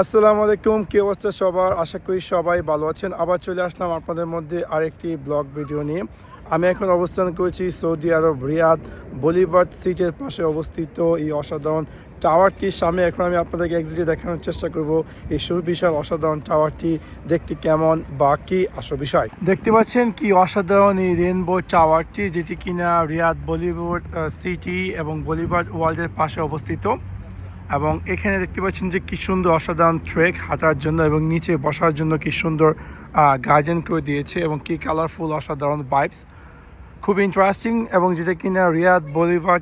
আসসালামু আলাইকুম, কি অবস্থা সবার? আশা করি সবাই ভালো আছেন। আবার চলে আসলাম আপনাদের মধ্যে আরেকটি ব্লগ ভিডিও নিয়ে। আমি এখন অবস্থান করছি সৌদি আরব, রিয়াদ বলিভার সিটের পাশে অবস্থিত এই অসাধারণ টাওয়ারটির সামনে। এখন আমি আপনাদেরকে এক্সিটে দেখানোর চেষ্টা করব এই সুবিশাল অসাধারণ টাওয়ারটি। দেখতে কেমন বা কি আসল বিষয়? দেখতে পাচ্ছেন কি অসাধারণ এই রেনবো টাওয়ারটি, যেটি কিনা রিয়াদ বলিউড সিটি এবং বলিভার ওয়ার্ল্ডের পাশে অবস্থিত। এবং এখানে দেখতে পাচ্ছেন যে কি সুন্দর অসাধারণ ট্রেক হাঁটার জন্য এবং নিচে বসার জন্য কি সুন্দর গার্ডেন করে দিয়েছে এবং কি কালারফুল অসাধারণ বাইপস খুব ইন্টারেস্টিং এবং যেটা কিনা রিয়াদ বলিভার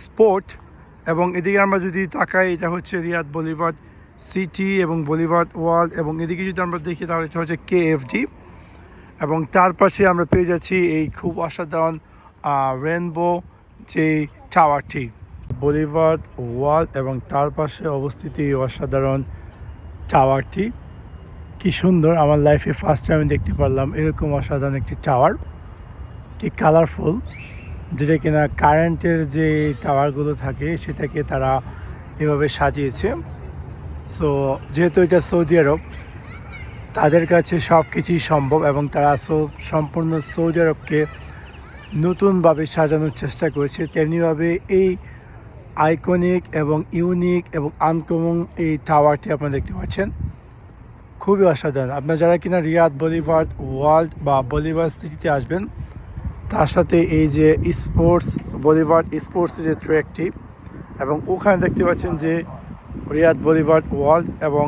স্পোর্ট এবং এদিকে আমরা যদি তাকাই, এটা হচ্ছে রিয়াদ বলিভার সিটি এবং বলিভার ওয়ার্ল্ড এবং এদিকে যদি আমরা দেখি, তাহলে এটা হচ্ছে কে এফডি এবং তার পাশে আমরা পেয়ে যাচ্ছি এই খুব অসাধারণ রেনবো যে টাওয়ারটি বলিভার ওয়াল এবং তার পাশে অবস্থিত এই অসাধারণ টাওয়ারটি। কি সুন্দর, আমার লাইফে ফার্স্ট টাইম দেখতে পারলাম এরকম অসাধারণ একটি টাওয়ার। কি কালারফুল যেটা কিনা কারেন্টের যে টাওয়ারগুলো থাকে সেটাকে তারা এভাবে সাজিয়েছে। সো যেহেতু এটা সৌদি আরব, তাদের কাছে সব কিছুই সম্ভব এবং তারা সম্পূর্ণ সৌদি আরবকে নতুনভাবে সাজানোর চেষ্টা করেছে। তেমনিভাবে এই আইকনিক এবং ইউনিক এবং আনকমন এই টাওয়ারটি আপনারা দেখতে পাচ্ছেন। খুবই অসাধারণ। আপনারা যারা কিনা রিয়াদ বলিভার ওয়ার্ল্ড বা বলিভার সিটিতে আসবেন, তার সাথে এই যে স্পোর্টস, বলিভার স্পোর্টসের যে ট্র্যাকটি এবং ওখানে দেখতে পাচ্ছেন যে রিয়াদ বলিভার ওয়ার্ল্ড এবং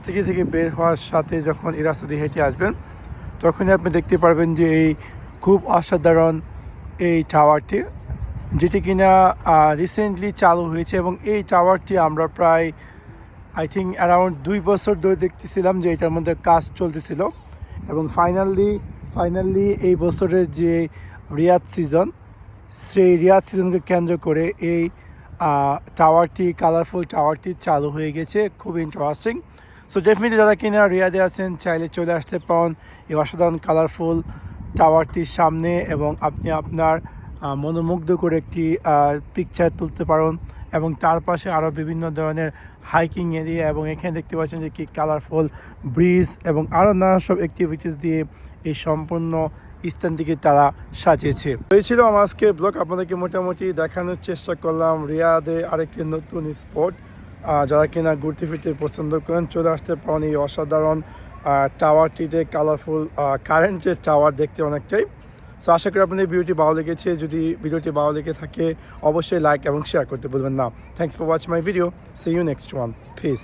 সিটি থেকে বের হওয়ার সাথে যখন এই রাস্তা হেঁটে আসবেন, তখনই আপনি দেখতে পারবেন যে এই খুব অসাধারণ এই টাওয়ারটি যেটি কিনা রিসেন্টলি চালু হয়েছে এবং এই টাওয়ারটি আমরা প্রায় আই থিঙ্ক অ্যারাউন্ড দুই বছর ধরে দেখতেছিলাম যে এটার মধ্যে কাজ চলতেছিল এবং ফাইনালি ফাইনালি এই বছরের যে রিয়াদ সিজন সেই রিয়াদ সিজনকে কেন্দ্র করে এই টাওয়ারটি কালারফুল টাওয়ারটি চালু হয়ে গেছে। খুব ইন্টারেস্টিং সো ডেফিনেটলি যারা কিনা রিয়াদে আছেন, চাইলে চলে আসতে পারেন। এই অসাধারণ কালারফুল টাওয়ারটির সামনে এবং আপনি আপনার মনোমুগ্ধকর একটি পিকচার তুলতে পারুন এবং তার পাশে আরও বিভিন্ন ধরনের হাইকিং এরিয়া এবং এখানে দেখতে পাচ্ছেন যে কি কালারফুল ব্রিজ এবং আরও নানা সব অ্যাক্টিভিটিস দিয়ে এই সম্পূর্ণ স্থানটিকে তারা সাজিয়েছে। এই ছিল আমার আজকে ব্লগ আপনাদেরকে মোটামুটি দেখানোর চেষ্টা করলাম রিয়াদে আরেকটি নতুন স্পট যারা কিনা ঘুরতে ফিরতে পছন্দ করেন, চলে আসতে পারেন এই অসাধারণ টাওয়ারটিতে কালারফুল কারেন্টের টাওয়ার দেখতে অনেকটাই। সো আশা করি আপনাদের ভিডিওটি ভালো লেগেছে। যদি ভিডিওটি ভালো লেগে থাকে, অবশ্যই লাইক এবং শেয়ার করতে বলবেন না। Thanks for watch my video see you next one peace